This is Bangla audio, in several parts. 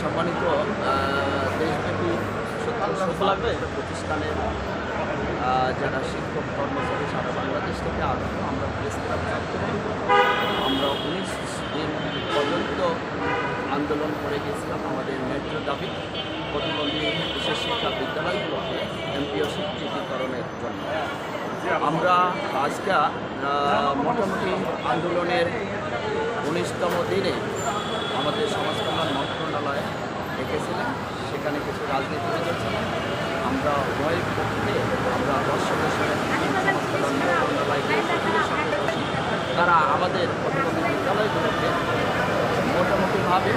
সম্মানিত দেশব্যাপী লাগবে? প্রতিষ্ঠানের যারা শিক্ষক, কর্মচারী সারা বাংলাদেশ থেকে আগত আমরা প্রেস ক্লাব আমরা উনিশ দিন পর্যন্ত আন্দোলন করে গেছিলাম আমাদের ন্যায্য দাবি। প্রতিবন্ধী বিশেষ শিক্ষা বিদ্যালয়গুলোকে এমপিও স্বীকৃতিকরণের জন্য। আমরা আজকে মোটামুটি আন্দোলনের উনিশতম দিনে আমাদের সমাজ কল্যাণ মন্ত্রণালয়ে ডেকেছিলেন। সেখানে কিছু রাজনীতিবিদ ছিলেন আমরা উভয় পক্ষে, আমরা সঙ্গে তারা আমাদের প্রতিবন্ধী বিদ্যালয়গুলোকে মোটামুটিভাবে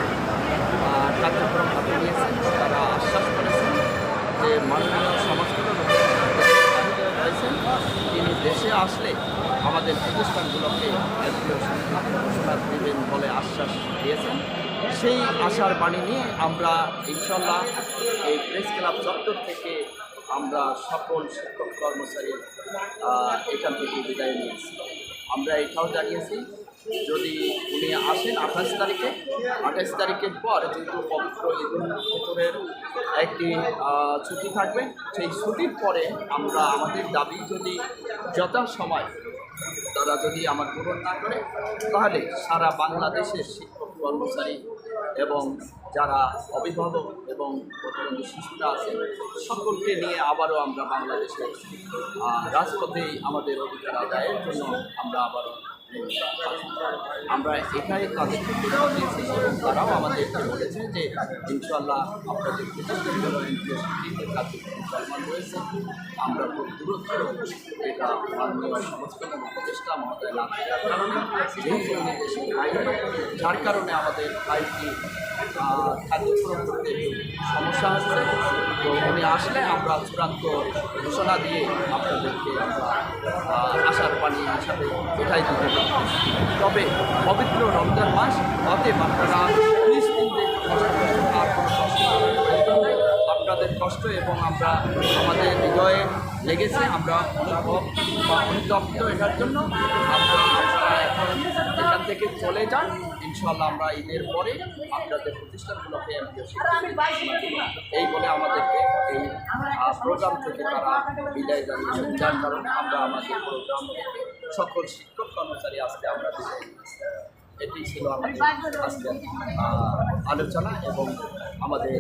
কার্যক্রম নিয়েছেন। তারা আশ্বাস করেছেন যে মাননীয় সমাজ কল্যাণ উপদেষ্টা হয়েছেন তিনি দেশে আসলে আমাদের প্রতিষ্ঠানগুলোকে জাতীয় দেবেন বলে আশ্বাস দিয়েছেন। সেই আশার বাণী নিয়ে আমরা ইনশাল্লাহ এই প্রেস ক্লাব চত্বর থেকে আমরা সকল শিক্ষক কর্মচারী এখান থেকে বিদায় নিয়েছি। আমরা এটাও জানিয়েছি যদি উনি আসেন আঠাশ তারিখে আঠাশ তারিখের পর যেহেতু পবিত্র ঈদুল ফিতরের একটি ছুটি থাকবে সেই ছুটির পরে আমরা আমাদের দাবি যদি যথাসময় তারা যদি আমার পূরণ না করে তাহলে সারা বাংলাদেশের শিক্ষক কর্মচারী এবং যারা অভিভাবক এবং প্রতিবন্ধী শিশুরা আছে সকলকে নিয়ে আবারও আমরা বাংলাদেশের আহ, রাজপথে আমাদের অধিকার আদায়ের জন্য আমরা আবারও। আমরা এটাই তাদেরকে দিয়েছি এবং তারাও আমাদেরকে বলেছে যে ইনশাল্লাহ আপনাদের চলমান রয়েছে আমরা খুব দূরত্ব এটা মাননীয় সংস্করণ উপদেষ্টা মহোদয় যার কারণে আমাদের ফাইলটি কার্যক্রম সমস্যা হচ্ছে তো উনি আসলে আমরা চূড়ান্ত ঘোষণা দিয়ে আপনাদেরকে আমরা আশার পানি হিসাবে উঠাই দিতে পারি তবে পবিত্র রমজান মাস, অতএব আপনারা উনিশ দিন দেখে কষ্ট করছেন, আর কোনো কষ্ট করার প্রয়োজন নেই। আপনাদের কষ্ট এবং আমরা আমাদের হৃদয়ে লেগেছে, আমরা অনুভব বা অনুতপ্ত এটার জন্য। আপনারা এখন এখান থেকে চলে যান। ইনশাল্লাহ আমরা ঈদের পরে আপনাদের প্রতিষ্ঠানগুলোকে এই বলে আমাদেরকে এই প্রোগ্রাম থেকে তারা বিদায় জানিয়েছেন। যার কারণে আমরা আমাদের প্রোগ্রাম সকল শিক্ষক কর্মচারী আজকে আমরা এটি ছিল আমাদের আজকের আলোচনা এবং আমাদের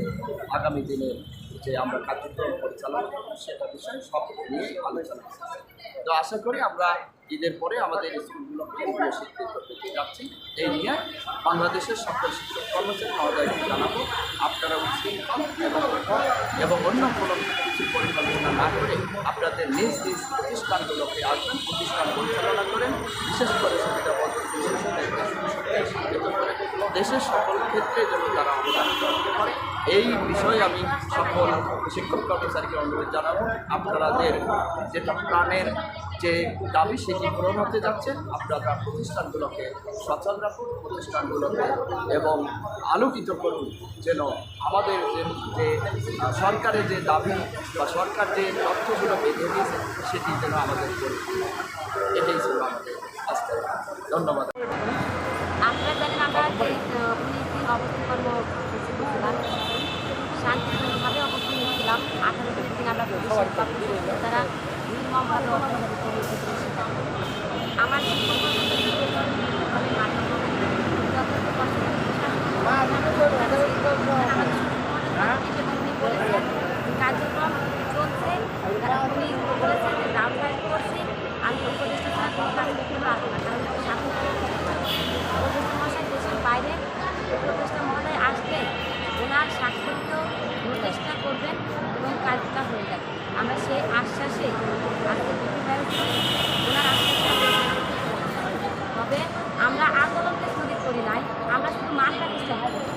আগামী দিনের যে আমরা কার্যক্রম পরিচালনা করব, সেটা বিষয়ে সব নিয়ে আলোচনা। তো আশা করি আমরা ঈদের পরে আমাদের স্কুলগুলোকে স্বীকৃত পেতে যাচ্ছি। এই নিয়ে বাংলাদেশের সকল শিক্ষক কর্মচারী মহোদয়কে জানাব। আপনারা উচ্ছৃঙ্খল এবং অন্য কোনো কিছু পরিকল্পনা না করে আপনাদের নিজ নিজ প্রতিষ্ঠানগুলোকে আসবেন প্রতিষ্ঠান পরিচালনা করেন। বিশেষ করে সুবিধা পদ্ধতি শিক্ষিত করে দেশের সকল ক্ষেত্রে যেন তারা অবদান করতে পারে এই বিষয়ে আমি সকল শিক্ষক কর্মচারীকে অনুরোধ জানাব, আপনাদের যেটা প্রাণের যে দাবি সেটি পূরণ হতে যাচ্ছে, আপনারা প্রতিষ্ঠানগুলোকে সচল রাখুন, প্রতিষ্ঠানগুলোকে এবং আলোকিত করুন যেন আমাদের যে সরকারের যে দাবি বা সরকার যে তথ্যগুলো বেঁধে দিয়েছে, সেটি যেন আমাদের। এটাই ছিল আমাদের ধন্যবাদ দিন অবস্থান কর্মসূচি করছিলাম শান্তিপূর্ণভাবে অবস্থান নিয়েছিলাম আঠারো দিন আমরা তারা অবস্থান করেছি আমার শিক্ষক কর্মচারীদের বিভিন্নভাবে মারধর করে, যথেষ্ট কষ্ট করে আমাদের এবং উনি বলেছেন কার্যক্রম চলছে তারা উনি বলেছেন যে ডাউন ফাইল করছি আমি উপদেষ্টা ছাড়া কোনো কাজ করতে পারব না কারণ এটা স্বাধীনতা উপদেষ্টা মশাই দেশের বাইরে উপদেষ্টা মহোদয় আসলে ওনার স্বাক্ষরিত নোটিশটা করবেন এবং কাজটা হয়ে যাবে আমরা সেই আশ্বাসে আজকে দুটি বেড়েছি ওনার আশ্বাসে আমরা তবে আমরা আন্দোলনকে স্থগিত করি নাই আমরা শুধু মানটাকে স্থগিত করছি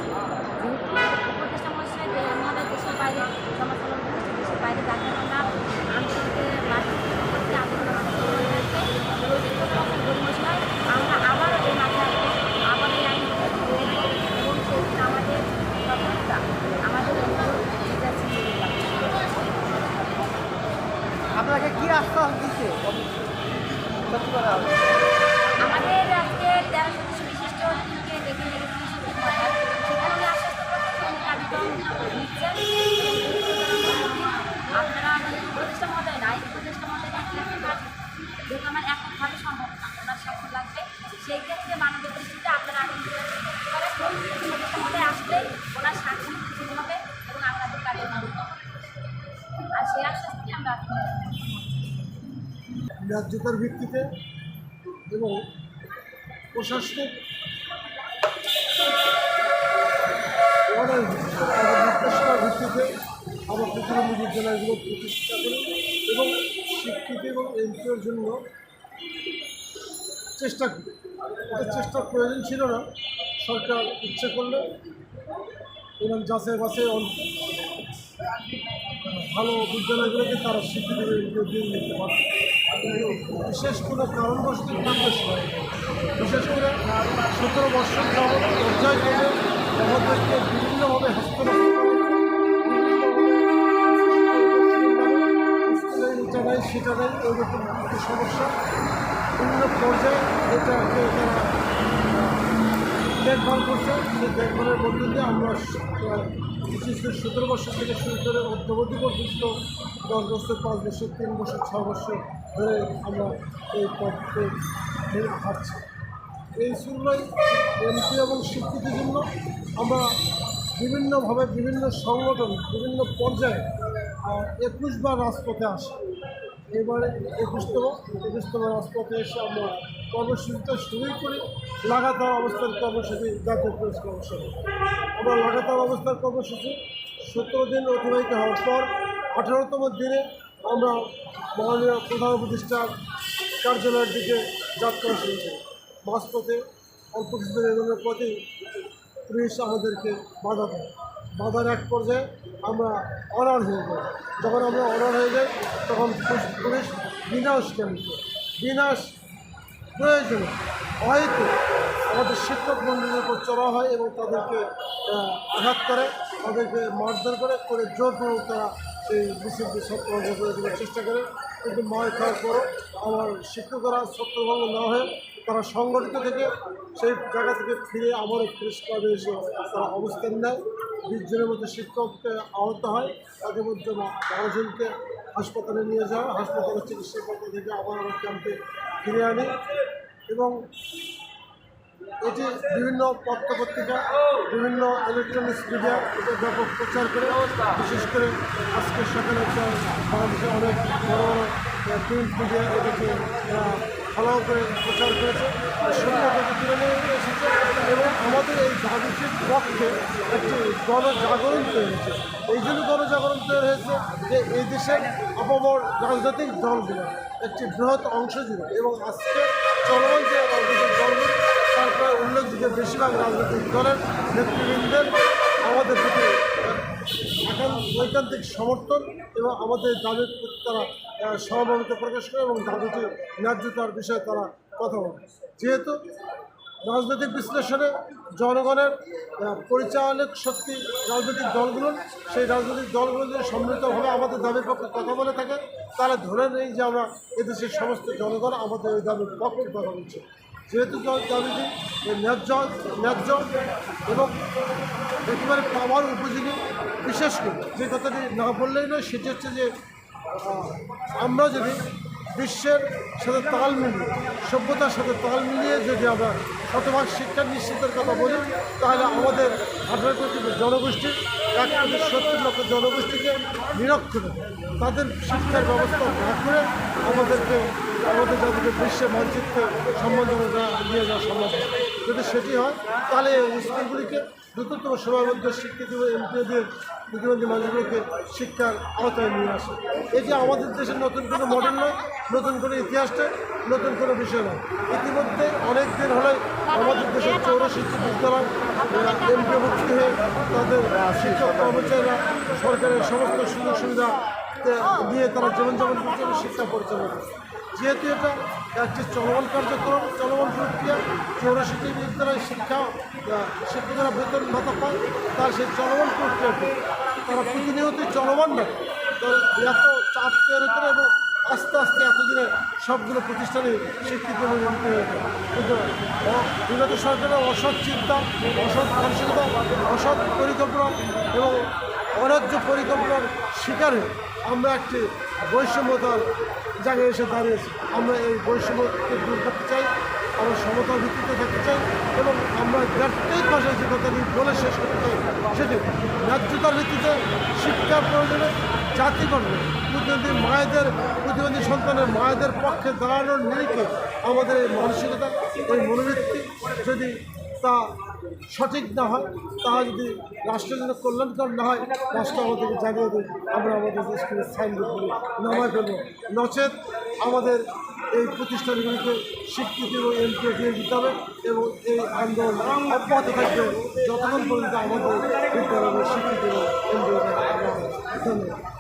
যেহেতু উপদেষ্টা মহাশয় মহোদয় দেশের বাইরে সমাজ কল্যাণ উপদেষ্টা দেশের বাইরে যার কারণে আমরা আন্দোলনকে বাতিল করছি আন্দোলন পরিবেশনায় আমরা আবারও এই মাঠে আসব আবার এই আইন এবং সেদিন আমাদের সফলতা আমাদের এটা ছিল আপনাকে কি আশ্বাস দিচ্ছে সেই ক্ষেত্রে মানবিক দৃষ্টিতে আপনারা আগে করেন আসলে ওনার শান্তি হবে এবং আপনাদের কার্যক্রম হবে। আর সেই আশ্বাসটি আমরা আপনাদের ন্যায্যতার ভিত্তিতে এবং প্রশাসনিক নির্দেশনার ভিত্তিতে আমরা প্রতিবন্ধী বিদ্যালয়গুলো প্রতিষ্ঠা করি এবং স্বীকৃতি এবং এনজিওর জন্য চেষ্টা করি। এটা চেষ্টার প্রয়োজন ছিল না। সরকার ইচ্ছে করলে এবং বাছাই অন- ভালো বিদ্যালয়গুলোকে তারা স্বীকৃতি দিয়ে নিতে পারে। বিশেষ কোনো কারণবশত নির্দেশ হয় বিশেষ করে সতেরো বছর যাবৎ পর্যায়ক্রমে আমাদেরকে বিভিন্নভাবে হস্তক্ষেপ করে। এটা নেই সেটা নেই ওইরকম একটা সমস্যা। বিভিন্ন পর্যায়ে এটাকে তারা দেখভাল করছে। সেই দেখভালের মধ্যে দিয়ে আমরা বিশেষ করে সতেরো বছর থেকে শুরু করে অদ্যবধি পর্যন্ত দশ বছর, পাঁচ বছর, তিন বছর ছ বছর ধরে আমরা এই পথে ধরে হাঁটছি এই জন্যই এমপি এবং স্বীকৃতির জন্য আমরা বিভিন্নভাবে বিভিন্ন সংগঠন, বিভিন্ন পর্যায়ে একুশবার রাজপথে আসি। এবারে একুশতম একুশতম রাজপথে এসে আমরা কর্মসূচিটা শুরুই করি। লাগাতার অবস্থার কর্মসূচি, জাতীয় প্রেস কর্মসূচি। আমরা লাগাতার অবস্থার কর্মসূচি সতেরো দিন অতিবাহিত হওয়ার পর আঠারোতম দিনে আমরা মাননীয় প্রধান উপদেষ্টার কার্যালয়ের দিকে যাত্রা শুরু করি মাঝপথে অল্প কিছুদিন এগোনোর পথেই পুলিশ আমাদেরকে বাধা দেয়। বাধার এক পর্যায়ে আমরা অনার হয়ে যাই। যখন আমরা অনার হয়ে যাই, তখন পুলিশ- বিনাশ কেন বিনাশ প্রয়োজনে হয়তো আমাদের শিক্ষক মন্ডলীর উপর চড়া হয় এবং তাদেরকে আঘাত করে, তাদেরকে মারধর করে করে জোরপূর্বক তারা সেই মিছিলকে ছত্রভঙ্গ করে দেওয়ার চেষ্টা করে। কিন্তু মায় খাওয়ার পরও আমার শিক্ষকরা ছত্রভঙ্গ না হয়ে তারা সংগঠিত থেকে সেই জায়গা থেকে ফিরে আবারও প্রেস ক্লাবে এসে তারা অবস্থান নেয়। বিশ জনের মধ্যে শিক্ষককে আহত হয়। তাদের মধ্যে বারো জনকে হাসপাতালে নিয়ে যাওয়া হাসপাতালে চিকিৎসা করতে থেকে আবার আমরা ক্যাম্পে ফিরে আনে। এবং এটি বিভিন্ন পত্রপত্রিকা, বিভিন্ন ইলেকট্রনিক্স মিডিয়া এটা ব্যাপক প্রচার করে। বিশেষ করে আজকে সকালে বাংলাদেশে অনেক বড় বড় প্রিন্ট মিডিয়া এটাকে ফলো করে প্রচার করেছে। সত্যতাকে তুলে এসেছে। এবং আমাদের এই দাবিটির পক্ষে একটি গণজাগরণ তৈরি হয়েছে। এই জন্য গণজাগরণ তৈরি হয়েছে যে এই দেশের আপামর রাজনৈতিক দলগুলো একটি বৃহৎ অংশ জুড়ে এবং আজকে চলমান যে রাজনৈতিক দলগুলো তার প্রায় উল্লেখযোগ্য বেশিরভাগ রাজনৈতিক দলের নেতৃবৃন্দের আমাদের প্রতি ঐকান্তিক সমর্থন এবং আমাদের দাবির প্রতি তারা আহ, সহমর্মিতা প্রকাশ করে এবং দাবিটি ন্যায্যতার বিষয়ে তারা কথা বলে। যেহেতু রাজনৈতিক বিশ্লেষণে জনগণের পরিচালক শক্তি রাজনৈতিক দলগুলোর সেই রাজনৈতিক দলগুলো যদি সম্মিলিতভাবে আমাদের দাবির পক্ষে কথা বলে থাকে তারা ধরে নেই যে আমরা এদেশের সমস্ত জনগণ আমাদের ওই দাবির পক্ষে কথা বলছে। যেহেতু দাবিটি ন্যায্য ন্যায্য এবং একেবারে পাওয়ার উপযোগী, বিশেষ করে যে কথাটি না বললেই নয়, সেটি হচ্ছে যে আমরা যদি বিশ্বের সাথে তাল মিলিয়ে, সভ্যতার সাথে তাল মিলিয়ে যদি আমরা শতভাগ শিক্ষা নিশ্চিতের কথা বলি, তাহলে আমাদের আঠারো কোটি জনগোষ্ঠী, এক কোটি সত্তর লক্ষ জনগোষ্ঠীকে নিরক্ষর, তাদের শিক্ষার ব্যবস্থা না করে আমাদেরকে আমাদের যাদেরকে বিশ্বের মানচিত্রে সম্বন্ধনা নিয়ে যাওয়া সম্ভব যদি সেটি হয়, তাহলে স্কুলগুলিকে দ্রুততম সময়ের মধ্যে শিক্ষিত এমপিওদের প্রতিবন্ধী মানুষগুলোকে শিক্ষার আওতায় নিয়ে আসে। এটি আমাদের দেশের নতুন কোনো মডেল নয়, নতুন কোনো ইতিহাস নয়, নতুন কোনো বিষয় নয়। ইতিমধ্যে অনেক দিন হলে আমাদের দেশের চৌরাশিটি বিদ্যালয় এমপিভুক্তি হয়ে তাদের শিক্ষক কর্মচারীরা সরকারের সমস্ত সুযোগ সুবিধা নিয়ে তারা জীবনযাপন করছে শিক্ষা পরিচালনা করছে। যেহেতু এটা একটি চলমান কার্যক্রম, চলমান প্রক্রিয়া, চৌরাশিটি বিদ্যালয় শিক্ষা শিক্ষকরা বেতন ভাতা পায়, তার সেই চলমান প্রক্রিয়াটি, তারা প্রতিনিয়তই চলমান তো এত চাপ তৈরি করে এবং আস্তে আস্তে এতদিনে সবগুলো প্রতিষ্ঠানে স্বীকৃতি উন্নতি হয়েছে। কিন্তু বিগত সরকারের অসৎ চিন্তা, অসৎ মানসিকতা, অসৎ পরিকল্পনা এবং অরাজ্য পরিকল্পনার শিকারে আমরা একটি বৈষম্যতার জায়গায় এসে দাঁড়িয়েছি আমরা এই বৈষম্যকে দূর করতে চাই, আমরা সমতার ভিত্তিতে থাকতে চাই এবং আমরা ব্যক্তিক ভাষায় যে কথাটি বলে শেষ করতে চাই সেটি ন্যায্যতার ভিত্তিতে শিক্ষার প্রয়োজনে জাতি গঠনে প্রতিবন্ধী মায়েদের, প্রতিবন্ধী সন্তানের মায়েদের পক্ষে দাঁড়ানোর নিরিখে আমাদের এই মানসিকতা, এই মনোবৃত্তি যদি তা সঠিক না হয় তাহা যদি রাষ্ট্রের জন্য কল্যাণকর না হয়, রাষ্ট্র আমাদেরকে জানিয়ে দেয় আমরা আমাদের স্কুলের সাইনবোর্ডগুলি নামায় ফেলব। নচেত আমাদের এই প্রতিষ্ঠানগুলিকে স্বীকৃতি এবং এমপি দিয়ে দিতে হবে এবং এই আন্দোলন অব্যাহত থাকবে। যতক্ষণ পর্যন্ত আমাদের বিদ্যালয়ের স্বীকৃতি এবং এমপি ধন্যবাদ।